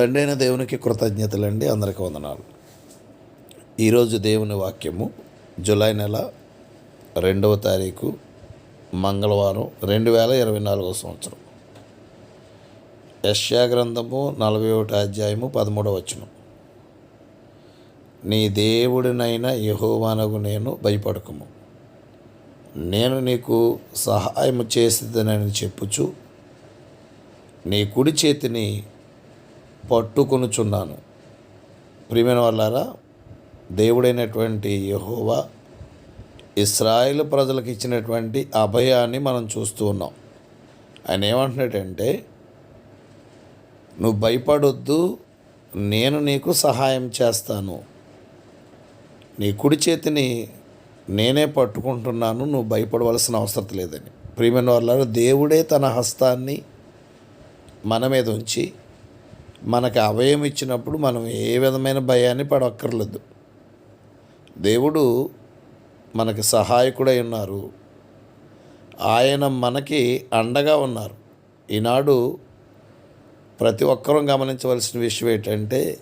తండ్రైన దేవునికి కృతజ్ఞతలండి. అందరికీ వందనాలు. ఈరోజు దేవుని వాక్యము జూలై నెల రెండవ తారీఖు మంగళవారం రెండు వేల ఇరవై నాలుగో సంవత్సరం. యశ్యా గ్రంథము నలభై ఒకటి అధ్యాయము పదమూడవ వచనం. నీ దేవుడినైన యహోవానకు నేను భయపడకము. నేను నీకు సహాయం చేసేదనని చెప్పుచు నీ కుడి చేతిని పట్టుకొనుచున్నాను. ప్రియమైన వాళ్ళారా దేవుడైనటువంటి యహోవా ఇస్రాయేల్ ప్రజలకు ఇచ్చినటువంటి అభయాన్ని మనం చూస్తూ ఉన్నాం. ఆయన ఏమంటున్నాడంటే నువ్వు భయపడొద్దు నేను నీకు సహాయం చేస్తాను. నీ కుడి చేతిని నేనే పట్టుకుంటున్నాను నువ్వు భయపడవలసిన అవసరం లేదని. ప్రియమైన వాళ్ళ దేవుడే తన హస్తాన్ని మన మీద ఉంచి మనకు అభయం ఇచ్చినప్పుడు మనం ఏ విధమైన భయాన్ని పడక్కర్లేదు. దేవుడు మనకి సహాయకుడై ఉన్నారు. ఆయన మనకి అండగా ఉన్నారు. ఈనాడు ప్రతి ఒక్కరూ గమనించవలసిన విషయం ఏంటంటే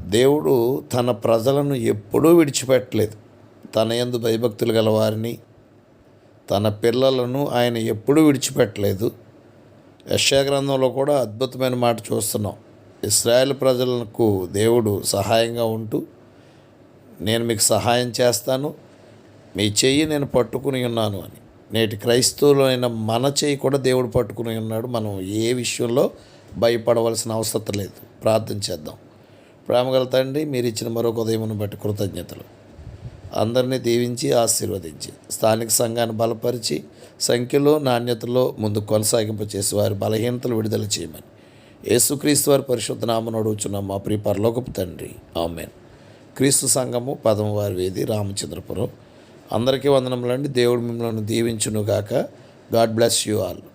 దేవుడు తన ప్రజలను ఎప్పుడూ విడిచిపెట్టలేదు. తన యందు భయభక్తులు గల వారిని తన పిల్లలను ఆయన ఎప్పుడూ విడిచిపెట్టలేదు. యశ్యా గ్రంథంలో కూడా అద్భుతమైన మాట చూస్తున్నాం. ఇస్రాయేల్ ప్రజలకు దేవుడు సహాయంగా ఉంటూ నేను మీకు సహాయం చేస్తాను మీ చెయ్యి నేను పట్టుకుని ఉన్నాను అని. నేటి క్రైస్తవులైన మన చెయ్యి కూడా దేవుడు పట్టుకుని ఉన్నాడు. మనం ఏ విషయంలో భయపడవలసిన అవసరం లేదు. ప్రార్థన చేద్దాం. ప్రేమగల తండ్రి మీరు ఇచ్చిన మరొక ఉదయమును బట్టి కృతజ్ఞతలు. అందరినీ దీవించి ఆశీర్వదించి స్థానిక సంఘాన్ని బలపరిచి సంఖ్యలో నాణ్యతలో ముందు కొనసాగింపు చేసి వారి బలహీనతలు విడుదల చేయమని యేసుక్రీస్తు వారి పరిశుద్ధ నామను మా ప్రియ పరలోకపు తండ్రి. ఆమెన్. క్రీస్తు సంఘము పదమవారి వేది రామచంద్రపురం. అందరికీ వందనములండి. దేవుడు మిమ్మల్ని దీవించునుగాక. God bless you all.